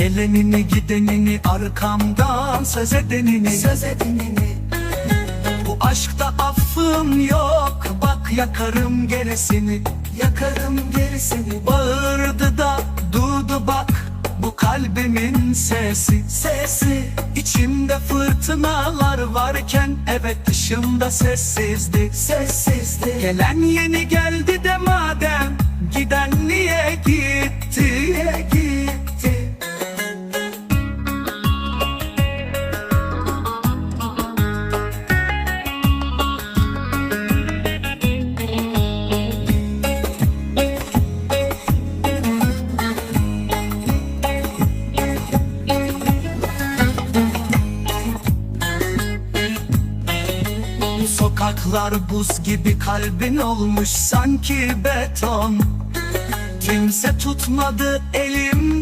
Gelenini gidenini arkamdan söz edenini. Söz edinini Bu aşkta affım yok Bak yakarım gerisini. Yakarım gerisini. Bağırdı da durdu bak Bu kalbimin sesi. Sesi. İçimde fırtınalar varken Evet dışımda sessizdi. Sessizdi. Gelen yeni geldi de madem Sokaklar buz gibi kalbin olmuş sanki beton. Kimse tutmadı elimde